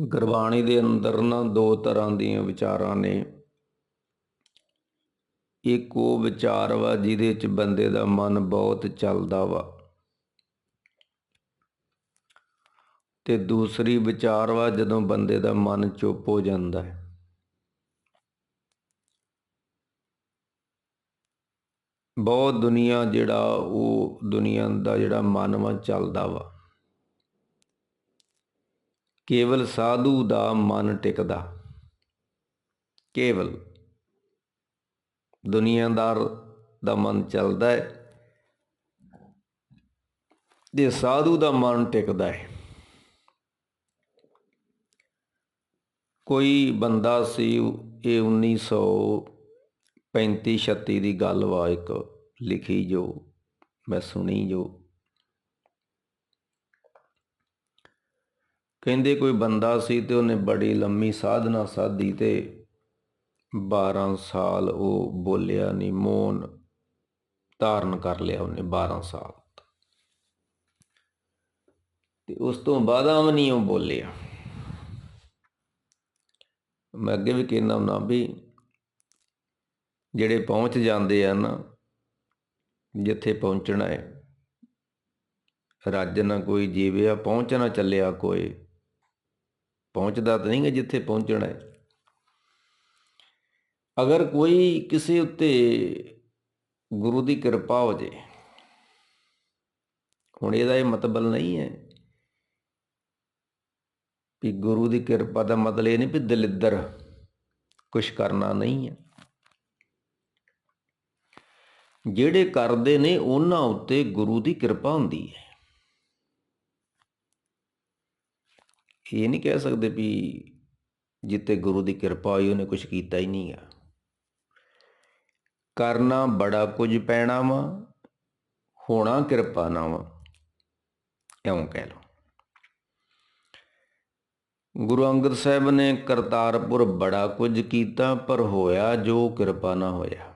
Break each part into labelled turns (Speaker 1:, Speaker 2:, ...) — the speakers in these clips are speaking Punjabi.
Speaker 1: ਗੁਰਬਾਣੀ ਦੇ ਅੰਦਰ ਨਾ ਦੋ ਤਰ੍ਹਾਂ ਦੀਆਂ ਵਿਚਾਰਾਂ ਨੇ। ਇੱਕ ਉਹ ਵਿਚਾਰ ਵਾ ਜਿਹਦੇ ਚ ਬੰਦੇ ਦਾ ਮਨ ਬਹੁਤ ਚੱਲਦਾ ਵਾ ਤੇ ਦੂਸਰੀ ਵਿਚਾਰ ਵਾ ਜਦੋਂ ਬੰਦੇ ਦਾ ਮਨ ਚੁੱਪ ਹੋ ਜਾਂਦਾ ਹੈ। ਬਹੁਤ ਦੁਨੀਆ ਜਿਹੜਾ ਉਹ ਦੁਨੀਆ ਦਾ ਜਿਹੜਾ ਮਨ ਵਾ ਚੱਲਦਾ ਵਾ। ਕੇਵਲ ਸਾਧੂ ਦਾ ਮਨ ਟਿਕਦਾ। ਕੇਵਲ ਦੁਨੀਆਦਾਰ ਦਾ ਮਨ ਚੱਲਦਾ ਹੈ। ਤੇ ਸਾਧੂ ਦਾ ਮਨ ਟਿਕਦਾ ਹੈ। ਕੋਈ ਬੰਦਾ ਸੀ, ਇਹ 1935 36 ਦੀ ਗੱਲ ਵਾ, ਇੱਕ ਲਿਖੀ ਜੋ ਮੈਂ ਸੁਣੀ ਜੋ ਕਹਿੰਦੇ ਕੋਈ ਬੰਦਾ ਸੀ ਤੇ ਉਹਨੇ ਬੜੀ ਲੰਮੀ ਸਾਧਨਾ ਸਾਧੀ ਤੇ 12 ਸਾਲ ਉਹ ਬੋਲਿਆ ਨਹੀਂ ਮੌਨ ਧਾਰਨ ਕਰ ਲਿਆ ਉਹਨੇ 12 ਸਾਲ ਤੇ ਉਸ ਤੋਂ ਬਾਅਦ ਵੀ ਨਹੀਂ ਉਹ ਬੋਲਿਆ। ਮੈਂ ਅੱਗੇ ਵੀ ਕਹਿੰਦਾ ਹੁੰਦਾ ਵੀ ਜਿਹੜੇ ਪਹੁੰਚ ਜਾਂਦੇ ਆ ਨਾ, ਜਿੱਥੇ ਪਹੁੰਚਣਾ ਹੈ, ਰੱਜ ਨਾ ਕੋਈ ਜੀਵਿਆ ਪਹੁੰਚਣਾ ਚੱਲਿਆ ਕੋਈ। ਪਹੁੰਚਦਾ ਤਾਂ ਨਹੀਂ ਜਿੱਥੇ ਪਹੁੰਚਣਾ ਹੈ। ਅਗਰ ਕੋਈ ਕਿਸੇ ਉੱਤੇ ਗੁਰੂ ਦੀ ਕਿਰਪਾ ਹੋ ਜੇ, ਹੁਣ ਇਹਦਾ ਇਹ ਮਤਲਬ ਨਹੀਂ ਹੈ ਵੀ ਗੁਰੂ ਦੀ ਕਿਰਪਾ ਦਾ ਮਤਲਬ ਇਹ ਨਹੀਂ ਵੀ ਦਲਿੱਦਰ ਕੁਝ ਕਰਨਾ ਨਹੀਂ ਹੈ। ਜਿਹੜੇ ਕਰਦੇ ਨੇ, ਉਹਨਾਂ ਉੱਤੇ ਗੁਰੂ ਦੀ ਕਿਰਪਾ ਹੁੰਦੀ ਹੈ। ਇਹ ਨਹੀਂ ਕਹਿ ਸਕਦੇ ਵੀ ਜਿੱਤੇ ਗੁਰੂ ਦੀ ਕਿਰਪਾ ਹੋਈ ਉਹਨੇ ਕੁਝ ਕੀਤਾ ਹੀ ਨਹੀਂ ਆ। ਕਰਨਾ ਬੜਾ ਕੁਝ ਪੈਣਾ ਵਾ, ਹੋਣਾ ਕਿਰਪਾ ਨਾ ਵਾ, ਇਉਂ ਕਹਿ ਲਓ। ਗੁਰੂ ਅੰਗਦ ਸਾਹਿਬ ਨੇ ਕਰਤਾਰਪੁਰ ਬੜਾ ਕੁਝ ਕੀਤਾ, ਪਰ ਹੋਇਆ ਜੋ ਕਿਰਪਾ ਨਾ ਹੋਇਆ।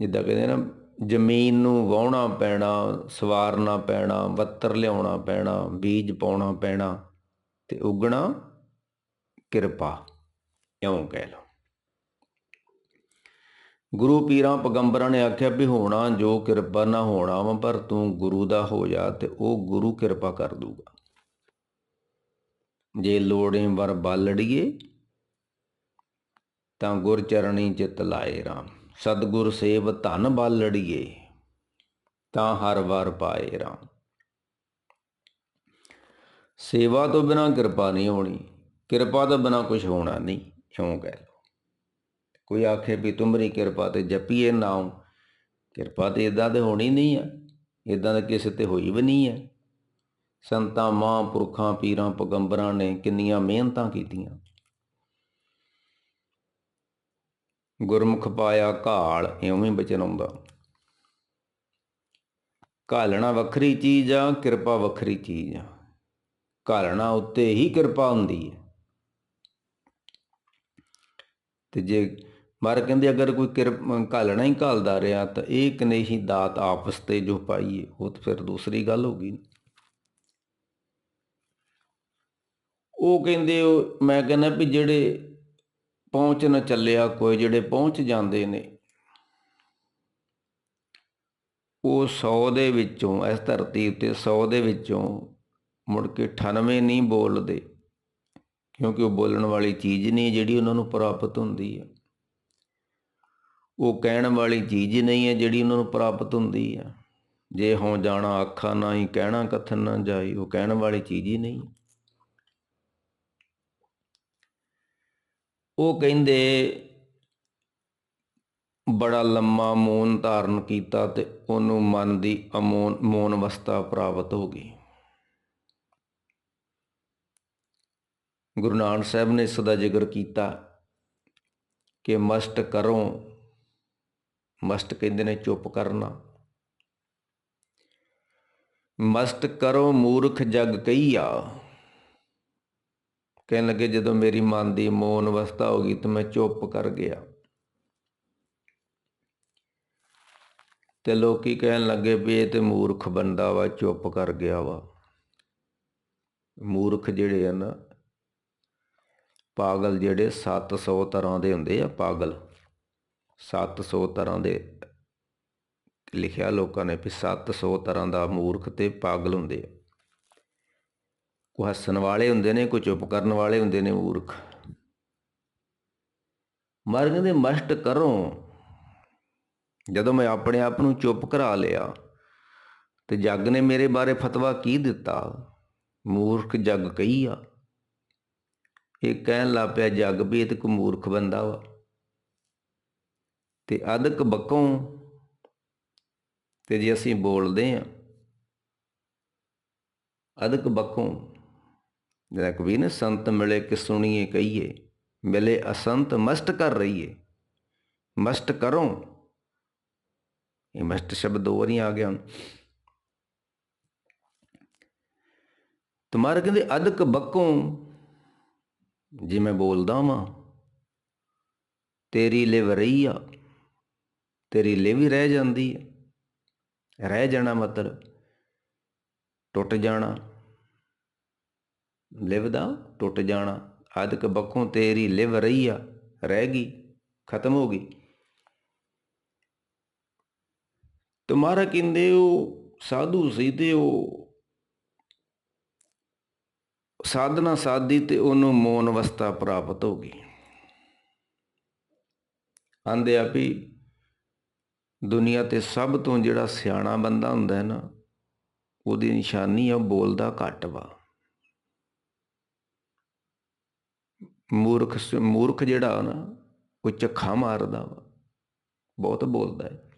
Speaker 1: ਜਿੱਦਾਂ ਕਹਿੰਦੇ ਨਾ ਜ਼ਮੀਨ ਨੂੰ ਵਾਹਣਾ ਪੈਣਾ, ਸਵਾਰਨਾ ਪੈਣਾ, ਵੱਤਰ ਲਿਆਉਣਾ ਪੈਣਾ, ਬੀਜ ਪਾਉਣਾ ਪੈਣਾ ਤੇ ਉਗਣਾ ਕਿਰਪਾ। ਇਉਂ ਕਹਿ ਲਓ। ਗੁਰੂ ਪੀਰਾਂ ਪੈਗੰਬਰਾਂ ਨੇ ਆਖਿਆ ਵੀ ਹੋਣਾ, ਜੋ ਕਿਰਪਾ ਨਾ ਹੋਣਾ ਵਾ ਪਰ ਤੂੰ ਗੁਰੂ ਦਾ ਹੋ ਜਾ ਤੇ ਉਹ ਗੁਰੂ ਕਿਰਪਾ ਕਰ ਦੂਗਾ ਜੇ ਲੋੜੇ ਵਰ ਬਾਲੜੀਏ, ਤਾਂ ਗੁਰ ਚਰਣੀ ਚਿਤ ਲਾਏ ਰਾਮ। ਸਤਗੁਰ ਸੇਵ ਧਨ ਬਾਲੜੀਏ ਤਾਂ ਹਰ ਵਾਰ ਪਾਏ ਰਾਮ। ਸੇਵਾ ਤੋਂ ਬਿਨਾ ਕਿਰਪਾ ਨਹੀਂ ਹੋਣੀ, ਕਿਰਪਾ ਤੋਂ ਬਿਨਾ ਕੁਝ ਹੋਣਾ ਨਹੀਂ, ਕਿਉਂ ਕਹਿ ਲੋ ਕੋਈ ਆਖੇ ਵੀ ਤੁਮਰੀ ਕਿਰਪਾ ਤੇ ਜਪੀਏ ਨਾਮ ਕਿਰਪਾ ਤੇ ਇਦਾਂ ਤੇ ਹੋਣੀ ਨਹੀਂ ਆ ਇਦਾਂ ਦਾ ਕਿਸੇ ਤੇ ਹੋਈ ਵੀ ਨਹੀਂ ਹੈ ਸੰਤਾਂ, ਮਹਾਂਪੁਰਖਾਂ, ਪੀਰਾਂ, ਪਗੰਬਰਾਂ ਨੇ ਕਿੰਨੀਆਂ ਮਿਹਨਤਾਂ ਕੀਤੀਆਂ। ਗੁਰਮੁਖ ਪਾਇਆ ਘਾਲ ਇਉਂ ਬਚਨ ਆਉਂਦਾ ਘਾਲਣਾ ਵੱਖਰੀ ਚੀਜ਼ ਆ, ਕਿਰਪਾ ਵੱਖਰੀ ਚੀਜ਼ ਆ। ਘਾਲਣਾ ਉੱਤੇ ਹੀ ਕਿਰਪਾ ਹੁੰਦੀ ਹੈ ਤੇ ਜੇ ਮਾਰ ਕਹਿੰਦੇ ਅਗਰ ਕੋਈ ਘਾਲਣਾ ਹੀ ਘਾਲਦਾ ਰਿਹਾ, ਤਾਂ ਇਹ ਕਨੇਹੀ ਦਾਤ ਆਪਸ ਤੇ ਜੋ ਪਾਈਏ ਉਹ ਤਾਂ ਫਿਰ ਦੂਸਰੀ ਗੱਲ ਹੋ ਗਈ। ਉਹ ਕਹਿੰਦੇ ਮੈਂ ਕਹਿੰਦਾ ਵੀ ਜਿਹੜੇ ਪਹੁੰਚ ਨਾ ਚੱਲਿਆ, ਕੋਈ ਜਿਹੜੇ ਪਹੁੰਚ ਜਾਂਦੇ ਨੇ, ਉਹ 100 ਦੇ ਵਿੱਚੋਂ, ਇਸ ਧਰਤੀ ਉੱਤੇ 100 ਦੇ ਵਿੱਚੋਂ ਮੁੜ ਕੇ 98 ਨਹੀਂ ਬੋਲਦੇ, ਕਿਉਂਕਿ ਉਹ ਬੋਲਣ ਵਾਲੀ ਚੀਜ਼ ਨਹੀਂ ਜਿਹੜੀ ਉਹਨਾਂ ਨੂੰ ਪ੍ਰਾਪਤ ਹੁੰਦੀ ਹੈ ਉਹ ਕਹਿਣ ਵਾਲੀ ਚੀਜ਼ ਨਹੀਂ ਹੈ ਜਿਹੜੀ ਉਹਨਾਂ ਨੂੰ ਪ੍ਰਾਪਤ ਹੁੰਦੀ ਹੈ ਜੇ ਹੋਂ ਜਾਣਾ, ਆਖਾ, ਨਾ ਹੀ ਕਹਿਣਾ, ਕਥਨ ਨਾ ਜਾਈ, ਉਹ ਕਹਿਣ ਵਾਲੀ ਚੀਜ਼ ਹੀ ਨਹੀਂ। ਉਹ ਕਹਿੰਦੇ, ਬੜਾ ਲੰਮਾ ਮੌਨ ਧਾਰਨ ਕੀਤਾ ਤੇ ਉਹਨੂੰ ਮਨ ਦੀ ਅਮੋਨ, ਮੌਨ ਅਵਸਥਾ ਪ੍ਰਾਪਤ ਹੋ ਗਈ। ਗੁਰੂ ਨਾਨਕ ਸਾਹਿਬ ਨੇ ਇਸ ਦਾ ਜ਼ਿਕਰ ਕੀਤਾ ਕਿ ਮਸਤ ਕਰੋ ਮਸਤ ਕਹਿੰਦੇ ਨੇ ਚੁੱਪ ਕਰਨਾ। ਮਸਤ ਕਰੋ ਮੂਰਖ ਜਗ ਕਈਆ ਕਹਿਣ ਲੱਗੇ, ਜਦੋਂ ਮੇਰੀ ਮਨ ਦੀ ਮੌਨ ਅਵਸਥਾ ਹੋ ਗਈ ਤਾਂ ਮੈਂ ਚੁੱਪ ਕਰ ਗਿਆ। ਤੇ ਲੋਕੀ ਕਹਿਣ ਲੱਗੇ ਵੀ ਇਹ ਤੇ ਮੂਰਖ ਬੰਦਾ ਵਾ, ਚੁੱਪ ਕਰ ਗਿਆ ਵਾ। ਮੂਰਖ ਜਿਹੜੇ ਆ ਨਾ, ਪਾਗਲ ਜਿਹੜੇ 700 ਤਰ੍ਹਾਂ ਦੇ ਹੁੰਦੇ ਆ, ਪਾਗਲ। 700 ਤਰ੍ਹਾਂ ਦੇ ਲਿਖਿਆ ਲੋਕਾਂ ਨੇ ਵੀ 700 ਤਰ੍ਹਾਂ ਦਾ ਮੂਰਖ ਤੇ ਪਾਗਲ ਹੁੰਦੇ ਆ। ਕੋਈ ਹੱਸਣ ਵਾਲੇ ਹੁੰਦੇ ਨੇ, ਕੋਈ ਚੁੱਪ ਕਰਨ ਵਾਲੇ ਹੁੰਦੇ ਨੇ ਮੂਰਖ। ਮਰ ਕਹਿੰਦੇ ਮਸਟ ਕਰੋ। ਜਦੋਂ ਮੈਂ ਆਪਣੇ ਆਪ ਨੂੰ ਚੁੱਪ ਕਰਾ ਲਿਆ ਤੇ ਜੱਗ ਨੇ ਮੇਰੇ ਬਾਰੇ ਫਤਵਾ ਕੀ ਦਿੱਤਾ? ਮੂਰਖ ਜੱਗ ਕਹੀ ਆ। ਇਹ ਕਹਿਣ ਲੱਗ ਪਿਆ, ਜੱਗ ਵੀ ਇਹ ਤੇ ਕੋ ਮੂਰਖ ਬੰਦਾ ਵਾ। ਤੇ ਅਦਕ ਬੱਕੋਂ ਤੇ ਜੇ ਅਸੀਂ ਬੋਲਦੇ ਆ, ਅਦਕ ਬੱਕੋਂ ਜਿਹੜਾ ਕਵੀ ਨੇ ਸੰਤ ਮਿਲੇ ਕਿ ਸੁਣੀਏ ਕਹੀਏ, ਮਿਲੇ ਅਸੰਤ ਮਸਤ ਕਰ ਰਹੀਏ। ਮਸਤ ਕਰੋ। ਇਹ ਮਸਤ ਸ਼ਬਦ ਦੋ ਵਾਰੀ ਆ ਗਿਆ। ਤੁਮਾਰੇ ਕਹਿੰਦੇ, ਅਦਕ ਬੱਕੋਂ, ਜੇ ਮੈਂ ਬੋਲਦਾ ਵਾਂ, ਤੇਰੀ ਲਿਵ ਰਹੀ ਆ, ਤੇਰੀ ਲਿਵ ਹੀ ਰਹਿ ਜਾਂਦੀ ਹੈ ਰਹਿ ਜਾਣਾ ਮਤਲਬ, ਟੁੱਟ ਜਾਣਾ। ਲਿਵ ਦਾ ਟੁੱਟ ਜਾਣਾ। ਅਦਕ ਬੱਖੋਂ ਤੇਰੀ ਲਿਵ ਰਹੀ ਆ, ਰਹਿ ਗਈ, ਖਤਮ ਹੋ ਗਈ। ਤੁਮਾਰਾ ਕਹਿੰਦੇ ਉਹ ਸਾਧੂ ਸੀ ਤੇ ਉਹ ਸਾਧਨਾ ਸਾਧੀ ਤੇ ਉਹਨੂੰ ਮੋਨ ਅਵਸਥਾ ਪ੍ਰਾਪਤ ਹੋ ਗਈ। ਆਂਦੇ ਆ ਵੀ ਦੁਨੀਆ ਤੇ ਸਭ ਤੋਂ ਜਿਹੜਾ ਸਿਆਣਾ ਬੰਦਾ ਹੁੰਦਾ ਹੈ ਨਾ, ਉਹਦੀ ਨਿਸ਼ਾਨੀ ਆ ਬੋਲਦਾ ਘੱਟ ਵਾ। ਮੂਰਖ ਮੂਰਖ ਜਿਹੜਾ ਨਾ, ਉਹ ਚੱਖਾ ਮਾਰਦਾ ਵਾ। ਬਹੁਤ ਬੋਲਦਾ ਹੈ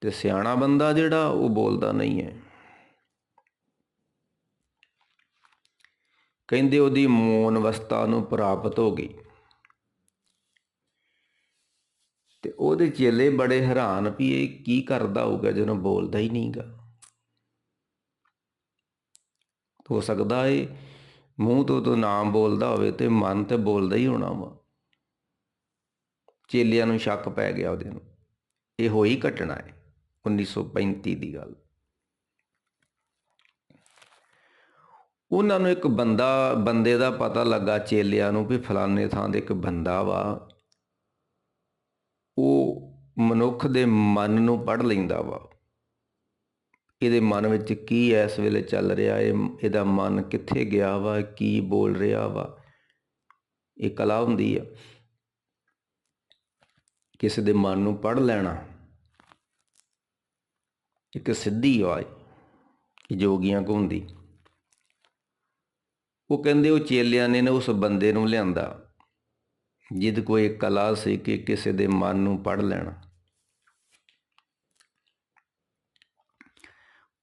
Speaker 1: ਤੇ ਸਿਆਣਾ ਬੰਦਾ ਜਿਹੜਾ, ਉਹ ਬੋਲਦਾ ਨਹੀਂ ਹੈ ਕਹਿੰਦੇ ਉਹਦੀ ਮੌਨ ਅਵਸਥਾ ਨੂੰ ਪ੍ਰਾਪਤ ਹੋ ਗਈ। ਤੇ ਉਹਦੇ ਚੇਲੇ ਬੜੇ ਹੈਰਾਨ ਵੀ ਇਹ ਕੀ ਕਰਦਾ ਹੋਊਗਾ ਜਦੋਂ ਬੋਲਦਾ ਹੀ ਨਹੀਂਗਾ ਹੋ ਸਕਦਾ ਏ ਮੂੰਹ ਤੋਂ ਤੋਂ ਨਾਮ ਬੋਲਦਾ ਹੋਵੇ ਤੇ ਮਨ ਤੇ ਬੋਲਦਾ ਹੀ ਹੋਣਾ ਵਾ। ਚੇਲਿਆਂ ਨੂੰ ਸ਼ੱਕ ਪੈ ਗਿਆ ਉਹਦੇ ਨੂੰ। ਇਹ ਹੋਈ ਘਟਨਾ ਹੈ 1935 ਦੀ ਗੱਲ। ਉਹਨਾਂ ਨੂੰ ਇੱਕ ਬੰਦਾ, ਬੰਦੇ ਦਾ ਪਤਾ ਲੱਗਾ ਚੇਲਿਆਂ ਨੂੰ ਵੀ ਫਲਾਣੇ ਥਾਂ ਦੇ ਇੱਕ ਬੰਦਾ ਵਾ। ਉਹ ਮਨੁੱਖ ਦੇ ਮਨ ਨੂੰ ਪੜ ਲੈਂਦਾ ਵਾ। ਇਹਦੇ ਮਨ ਵਿੱਚ ਕੀ ਇਸ ਵੇਲੇ ਚੱਲ ਰਿਹਾ? ਹੈ ਇਹਦਾ ਮਨ ਕਿੱਥੇ ਗਿਆ ਵਾ? ਕੀ ਬੋਲ ਰਿਹਾ ਵਾ? ਇਹ ਕਲਾ ਹੁੰਦੀ ਆ। ਕਿਸੇ ਦੇ ਮਨ ਨੂੰ ਪੜ ਲੈਣਾ, ਇੱਕ ਸਿੱਧੀ ਆਵਾਜ਼, ਕਿ ਜੋਗੀਆਂ ਕੋ ਹੁੰਦੀ। ਉਹ ਕਹਿੰਦੇ ਉਹ ਚੇਲਿਆਂ ਨੇ ਨਾ ਉਸ ਬੰਦੇ ਨੂੰ ਲਿਆਂਦਾ, ਜਿੱਦ ਕੋਈ ਕਲਾ ਸੀ ਕਿ ਕਿਸੇ ਦੇ ਮਨ ਨੂੰ ਪੜ ਲੈਣਾ।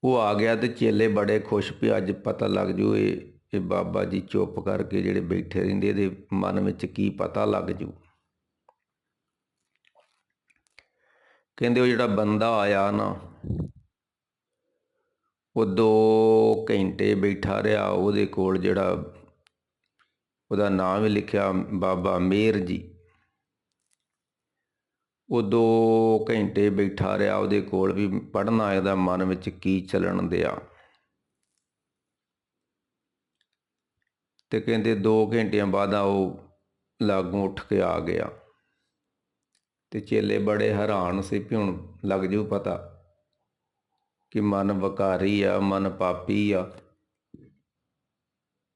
Speaker 1: ਉਹ ਆ ਗਿਆ ਤੇ ਚੇਲੇ ਬੜੇ ਖੁਸ਼ ਵੀ ਅੱਜ ਪਤਾ ਲੱਗ ਜੂ ਇਹ ਇਹ ਬਾਬਾ ਜੀ ਚੁੱਪ ਕਰਕੇ ਜਿਹੜੇ ਬੈਠੇ ਰਹਿੰਦੇ, ਇਹਦੇ ਮਨ ਵਿੱਚ ਕੀ ਪਤਾ ਲੱਗ ਜੂ। ਕਹਿੰਦੇ ਉਹ ਜਿਹੜਾ ਬੰਦਾ ਆਇਆ ਨਾ, ਉਹ 2 ਘੰਟੇ ਬੈਠਾ ਰਿਹਾ, ਉਹਦੇ ਕੋਲ ਜਿਹੜਾ ਉਹਦਾ ਨਾਮ ਵੀ ਲਿਖਿਆ, ਬਾਬਾ ਮੇਰ ਜੀ। ਉਹ 2 ਘੰਟੇ ਬੈਠਾ ਰਿਹਾ, ਉਹਦੇ ਕੋਲ ਵੀ ਪੜਨਾ ਇਹਦਾ ਮਨ ਵਿੱਚ ਕੀ ਚੱਲਣ ਦਿਆ। ਤੇ ਕਹਿੰਦੇ 2 ਘੰਟਿਆਂ ਬਾਅਦ ਉਹ ਲਾਗੋਂ ਉੱਠ ਕੇ ਆ ਗਿਆ। ਤੇ ਚੇਲੇ ਬੜੇ ਹੈਰਾਨ ਸੀ ਵੀ ਹੁਣ ਲੱਗ ਜੂ ਪਤਾ ਕਿ ਮਨ ਵਕਾਰੀ ਆ, ਮਨ ਪਾਪੀ ਆ।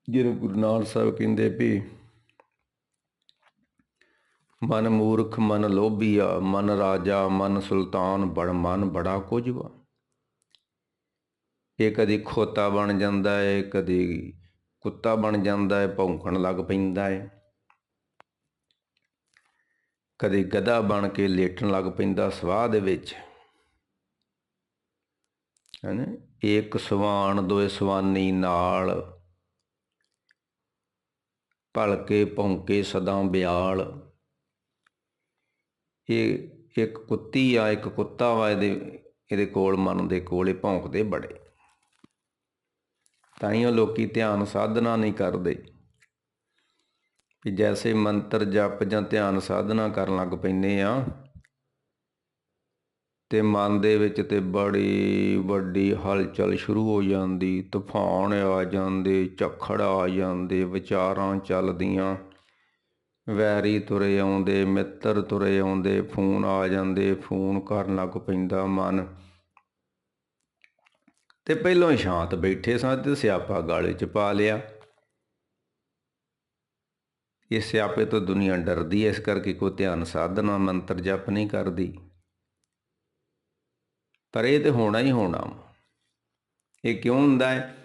Speaker 1: ਜਿਹਨੂੰ ਗੁਰੂ ਨਾਨਕ ਸਾਹਿਬ ਕਹਿੰਦੇ ਵੀ ਮਨ ਮੂਰਖ, ਮਨ ਲੋਭੀਆ, ਮਨ ਰਾਜਾ, ਮਨ ਸੁਲਤਾਨ, ਬੜ ਮਨ ਬੜਾ ਕੁਝ ਵਾ। ਇਹ ਕਦੀ ਖੋਤਾ ਬਣ ਜਾਂਦਾ ਹੈ ਕਦੀ ਕੁੱਤਾ ਬਣ ਜਾਂਦਾ ਹੈ ਭੌਂਕਣ ਲੱਗ ਪੈਂਦਾ ਹੈ ਕਦੇ ਗਧਾ ਬਣ ਕੇ ਲੇਟਣ ਲੱਗ ਪੈਂਦਾ ਸਵਾਹ ਦੇ ਵਿੱਚ। ਹੈਨਾ ਇੱਕ ਸਵਾਨ, ਦੋਏ ਸਵਾਨੀ ਨਾਲ ਭਲਕੇ ਭੌਂਕੇ ਸਦਾ ਬਿਆਲ। ਇਹ ਇੱਕ ਕੁੱਤੀ ਆ ਇੱਕ ਕੁੱਤਾ ਵਾ ਇਹਦੇ ਇਹਦੇ ਕੋਲ ਮਨ ਦੇ ਕੋਲ ਇਹ ਭੌਂਕਦੇ ਬੜੇ। ਤਾਂ ਹੀ ਉਹ ਲੋਕੀ ਧਿਆਨ ਸਾਧਨਾ ਨਹੀਂ ਕਰਦੇ। ਕਿ ਜੈਸੇ ਮੰਤਰ ਜਪ ਜਾਂ ਧਿਆਨ ਸਾਧਨਾ ਕਰਨ ਲੱਗ ਪੈਂਦੇ ਆ, ਤੇ ਮਨ ਦੇ ਵਿੱਚ ਤੇ ਬੜੀ ਵੱਡੀ ਹਲਚਲ ਸ਼ੁਰੂ ਹੋ ਜਾਂਦੀ, ਤੂਫਾਨ ਆ ਜਾਂਦੇ, ਝੱਖੜ ਆ ਜਾਂਦੇ, ਵਿਚਾਰਾਂ ਚੱਲਦੀਆਂ। ਵੈਰੀ ਤੁਰੇ ਆਉਂਦੇ, ਮਿੱਤਰ ਤੁਰੇ ਆਉਂਦੇ, ਫੋਨ ਆ ਜਾਂਦੇ, ਫੋਨ ਕਰਨ ਲੱਗ ਪੈਂਦਾ ਮਨ। ਤੇ ਪਹਿਲੋਂ ਹੀ ਸ਼ਾਂਤ ਬੈਠੇ ਸਾਂ ਤੇ ਸਿਆਪਾ ਗਾਲੇ 'ਚ ਪਾ ਲਿਆ। ਇਹ ਸਿਆਪੇ ਤੋਂ ਦੁਨੀਆ ਡਰਦੀ ਐ, ਇਸ ਕਰਕੇ ਕੋਈ ਧਿਆਨ ਸਾਧਨਾ ਮੰਤਰ ਜਪ ਨਹੀਂ ਕਰਦੀ। ਪਰ ਇਹ ਤੇ ਹੋਣਾ ਹੀ ਹੋਣਾ ਇਹ ਕਿਉਂ ਹੁੰਦਾ ਹੈ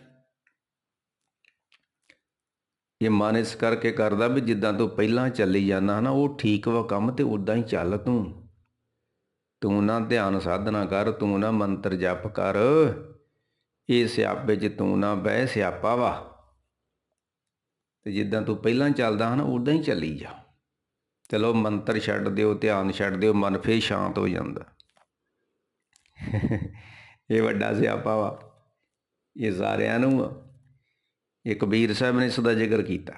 Speaker 1: ਇਹ ਮਨ ਇਸ ਕਰਕੇ ਕਰਦਾ ਵੀ ਜਿੱਦਾਂ ਤੂੰ ਪਹਿਲਾਂ ਚੱਲੀ ਜਾਂਦਾ ਨਾ ਉਹ ਠੀਕ ਵਾ ਕੰਮ ਤੇ ਉਦਾਂ ਹੀ ਚੱਲ ਤੂੰ। ਤੂੰ ਨਾ ਧਿਆਨ ਸਾਧਨਾ ਕਰ, ਤੂੰ ਨਾ ਮੰਤਰ ਜਪ ਕਰ। ਇਹ ਸਿਆਪੇ 'ਚ ਤੂੰ ਨਾ ਬਹਿ, ਸਿਆਪਾ ਵਾ। ਤੇ ਜਿੱਦਾਂ ਤੂੰ ਪਹਿਲਾਂ ਚੱਲਦਾ ਹਨ ਉਦਾਂ ਹੀ ਚੱਲੀ ਜਾ। ਚਲੋ ਮੰਤਰ ਛੱਡ ਦਿਓ, ਧਿਆਨ ਛੱਡ ਦਿਓ, ਮਨ ਫੇਰ ਸ਼ਾਂਤ ਹੋ ਜਾਂਦਾ। ਇਹ ਵੱਡਾ ਸਿਆਪਾ ਵਾ। ਇਹ ਸਾਰਿਆਂ ਨੂੰ ਇਹ ਕਬੀਰ ਸਾਹਿਬ ਨੇ ਇਸ ਦਾ ਜ਼ਿਕਰ ਕੀਤਾ।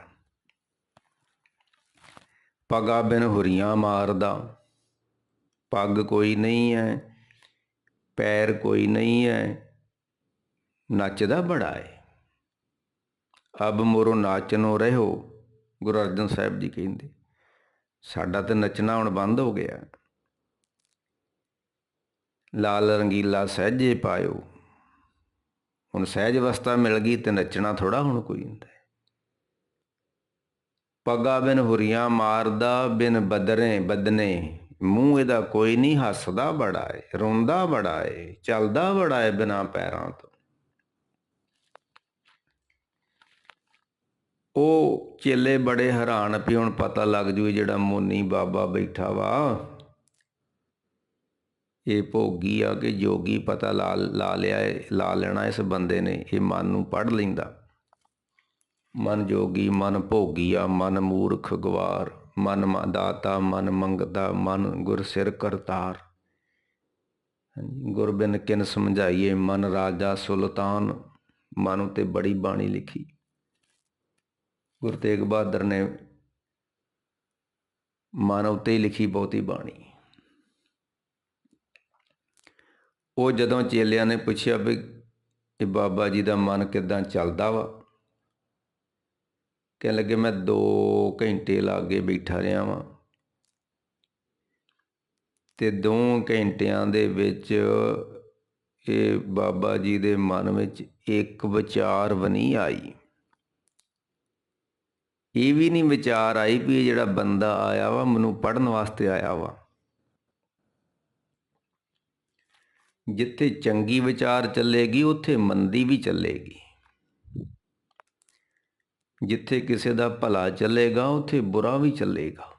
Speaker 1: ਪਗਾ ਬਿਨ ਹੁਰੀਆਂ ਮਾਰਦਾ। ਪੱਗ ਕੋਈ ਨਹੀਂ ਹੈ ਪੈਰ ਕੋਈ ਨਹੀਂ ਹੈ ਨੱਚਦਾ ਬੜਾ ਹੈ ਅਬ ਮੋਰੋ ਨਾਚਨੋ ਰਹਿਓ ਗੁਰੂ ਅਰਜਨ ਸਾਹਿਬ ਜੀ ਕਹਿੰਦੇ। ਸਾਡਾ ਤੇ ਨੱਚਣਾ ਹੁਣ ਬੰਦ ਹੋ ਗਿਆ। ਲਾਲ ਰੰਗੀਲਾ ਸਹਿਜੇ ਪਾਇਓ। ਹੁਣ ਸਹਿਜ ਅਵਸਥਾ ਮਿਲ ਗਈ ਤੇ ਨੱਚਣਾ ਥੋੜਾ ਹੁਣ ਕੋਈ ਹੁੰਦਾ ਪੱਗਾ ਬਿਨ ਹੁਰੀਆਂ ਮਾਰਦਾ, ਬਿਨ ਬਦਰੇ ਬਦਨੇ, ਮੂੰਹ ਇਹਦਾ ਕੋਈ ਨਹੀਂ ਹੱਸਦਾ ਬੜਾ ਏ, ਰੋਂਦਾ ਬੜਾ ਏ, ਚੱਲਦਾ ਬੜਾ ਏ ਬਿਨਾ ਪੈਰਾਂ ਤੋਂ। ਉਹ ਚੇਲੇ ਬੜੇ ਹੈਰਾਨ ਵੀ ਹੁਣ ਪਤਾ ਲੱਗ ਜੂ ਜਿਹੜਾ ਮੋਨੀ ਬਾਬਾ ਬੈਠਾ ਵਾ ਇਹ ਭੋਗੀ ਆ ਕਿ ਜੋਗੀ ਪਤਾ ਲਾ ਲਾ ਲਿਆ ਏ, ਲਾ ਲੈਣਾ ਇਸ ਬੰਦੇ ਨੇ, ਇਹ ਮਨ ਨੂੰ ਪੜ ਲੈਂਦਾ। ਮਨ ਜੋਗੀ, ਮਨ ਭੋਗੀ ਆ, ਮਨ ਮੂਰਖ ਗਵਾਰ, ਮਨ ਦਾਤਾ ਮਨ ਮੰਗਦਾ, ਮਨ ਗੁਰ ਸਿਰ ਕਰਤਾਰ। ਹਾਂਜੀ ਗੁਰਬਿਨ ਕਿਨ ਸਮਝਾਈਏ, ਮਨ ਰਾਜਾ ਸੁਲਤਾਨ, ਮਨ ਉਤੇ ਬੜੀ ਬਾਣੀ ਲਿਖੀ। ਗੁਰੂ ਤੇਗ ਬਹਾਦਰ ਨੇ ਮਨ ਉਤੇ ਲਿਖੀ ਬਹੁਤੀ ਬਾਣੀ। ਉਹ ਜਦੋਂ ਚੇਲਿਆਂ ਨੇ ਪੁੱਛਿਆ ਵੀ ਇਹ ਬਾਬਾ ਜੀ ਦਾ ਮਨ ਕਿਦਾਂ ਚੱਲਦਾ ਵਾ? ਕਹਿਣ ਲੱਗੇ, ਮੈਂ 2 ਘੰਟੇ ਲਾਗੇ ਬੈਠਾ ਰਿਹਾ ਵਾਂ। ਤੇ 2 ਘੰਟਿਆਂ ਦੇ ਵਿੱਚ ਇਹ ਬਾਬਾ ਜੀ ਦੇ ਮਨ ਵਿੱਚ ਇੱਕ ਵਿਚਾਰ ਬਣੀ ਆਈ। ਇਹ ਵੀ ਨਹੀਂ ਵਿਚਾਰ ਆਈ ਵੀ ਇਹ ਜਿਹੜਾ ਬੰਦਾ ਆਇਆ ਵਾ, ਮੈਨੂੰ ਪੜਨ ਵਾਸਤੇ ਆਇਆ ਵਾ। ਜਿੱਥੇ ਚੰਗੀ ਵਿਚਾਰ ਚੱਲੇਗੀ, ਉੱਥੇ ਮੰਦੀ ਵੀ ਚੱਲੇਗੀ। ਜਿੱਥੇ ਕਿਸੇ ਦਾ ਭਲਾ ਚੱਲੇਗਾ, ਉੱਥੇ ਬੁਰਾ ਵੀ ਚੱਲੇਗਾ।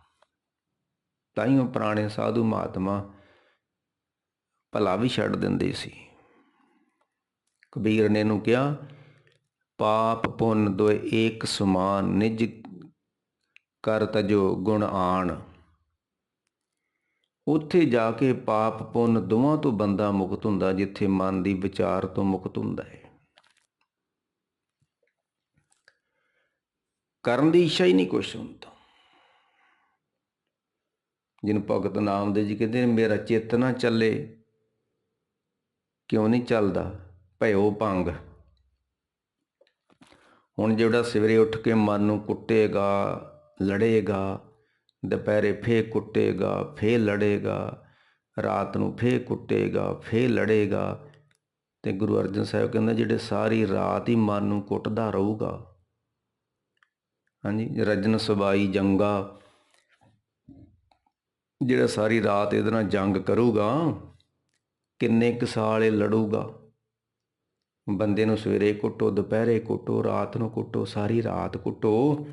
Speaker 1: ਤਾਂ ਉਹ ਪੁਰਾਣੇ ਸਾਧੂ ਮਹਾਤਮਾ ਭਲਾ ਵੀ ਛੱਡ ਦਿੰਦੇ ਸੀ। ਕਬੀਰ ਨੇ ਨੂੰ ਕਿਹਾ, ਪਾਪ ਪੁੰਨ ਦੋਏ ਏਕ ਸਮਾਨ, ਨਿਜ ਕਰ ਤਜੋ ਗੁਣ ਆਣ। ਉੱਥੇ ਜਾ ਕੇ ਪਾਪ ਪੁੰਨ ਦੋਵਾਂ ਤੋਂ ਬੰਦਾ ਮੁਕਤ ਹੁੰਦਾ, ਜਿੱਥੇ ਮਨ ਦੀ ਵਿਚਾਰ ਤੋਂ ਮੁਕਤ ਹੁੰਦਾ ਹੈ। ਕਰਨ ਦੀ ਇੱਛਾ ਹੀ ਨਹੀਂ ਕੁਛ ਹੁੰਦਾ ਜਿਨ ਭਗਤ ਨਾਮ ਦੇ ਜੀ ਕਹਿੰਦੇ ਮੇਰਾ ਚਿੱਤ ਨਾ ਚੱਲੇ, ਕਿਉਂ ਨਹੀਂ ਚੱਲਦਾ? ਭਇਓ ਭੰਗ। ਹੁਣ ਜਿਹੜਾ ਸਵੇਰੇ ਉੱਠ ਕੇ ਮਨ ਨੂੰ ਕੁੱਟੇਗਾ, ਲੜੇਗਾ ਦੁਪਹਿਰੇ ਫੇ ਕੁੱਟੇਗਾ ਫੇ ਲੜੇਗਾ, ਰਾਤ ਨੂੰ ਫੇ ਕੁੱਟੇਗਾ ਫੇ ਲੜੇਗਾ ਤੇ ਗੁਰੂ ਅਰਜਨ ਸਾਹਿਬ ਕਹਿੰਦਾ ਜਿਹੜੇ ਸਾਰੀ ਰਾਤ ਹੀ ਮਨ ਨੂੰ ਕੁੱਟਦਾ ਰਹੂਗਾ। ਹਾਂਜੀ, ਰਜਨ ਸਬਾਈ ਜੰਗਾ, ਜਿਹੜਾ ਸਾਰੀ ਰਾਤ ਇਹਦੇ ਨਾਲ ਜੰਗ ਕਰੂਗਾ, ਕਿੰਨੇ ਕੁ ਸਾਲ ਇਹ ਲੜੂਗਾ? ਬੰਦੇ ਨੂੰ ਸਵੇਰੇ ਕੁੱਟੋ, ਦੁਪਹਿਰੇ ਕੁੱਟੋ, ਰਾਤ ਨੂੰ ਕੁੱਟੋ, ਸਾਰੀ ਰਾਤ ਕੁੱਟੋ।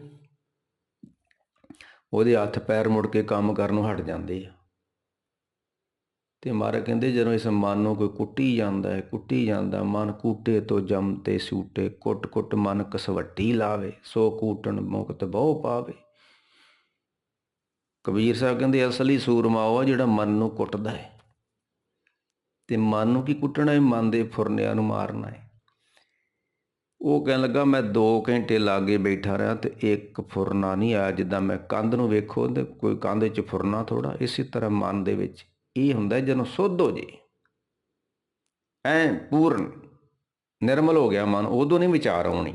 Speaker 1: ਉਹਦੇ ਹੱਥ ਪੈਰ ਮੁੜ ਕੇ ਕੰਮ ਕਰਨ ਨੂੰ ਹਟ ਜਾਂਦੇ ਆ। ਤੇ ਮਹਾਰਾਜ ਕਹਿੰਦੇ ਜਦੋਂ ਇਸ ਮਨ ਨੂੰ ਕੋਈ ਕੁੱਟੀ ਜਾਂਦਾ ਹੈ, ਕੁੱਟੀ ਜਾਂਦਾ, ਮਨ ਕੂਟੇ ਤੋਂ ਜਮ ਤੇ ਸੂਟੇ, ਕੁੱਟ ਕੁੱਟ ਮਨ ਕਸਵੱਟੀ ਲਾਵੇ, ਸੋ ਕੂਟਣ ਮੁਕਤ ਬਹੁ ਪਾਵੇ। ਕਬੀਰ ਸਾਹਿਬ ਕਹਿੰਦੇ ਅਸਲੀ ਸੂਰਮਾ ਉਹ ਜਿਹੜਾ ਮਨ ਨੂੰ ਕੁੱਟਦਾ ਹੈ। ਤੇ ਮਨ ਨੂੰ ਕੀ ਕੁੱਟਣਾ ਹੈ? ਮਨ ਦੇ ਫੁਰਨਿਆਂ ਨੂੰ ਮਾਰਨਾ ਹੈ। ਉਹ ਕਹਿਣ ਲੱਗਾ, ਮੈਂ 2 ਘੰਟੇ ਲਾਗੇ ਬੈਠਾ ਰਿਹਾ ਤੇ ਇੱਕ ਫੁਰਨਾ ਨਹੀਂ ਆਇਆ। ਜਿੱਦਾਂ ਮੈਂ ਕੰਧ ਨੂੰ ਵੇਖੋ ਤੇ ਕੋਈ ਕੰਧ 'ਚ ਫੁਰਨਾ ਥੋੜਾ ਇਸੇ ਤਰ੍ਹਾਂ ਮਨ ਦੇ ਵਿੱਚ ਇਹ ਹੁੰਦਾ ਜਦੋਂ ਸੁੱਧ ਹੋ ਜੇ। ਐ ਪੂਰਨ, ਨਿਰਮਲ ਹੋ ਗਿਆ ਮਨ, ਉਦੋਂ ਨਹੀਂ ਵਿਚਾਰ ਆਉਣੀ।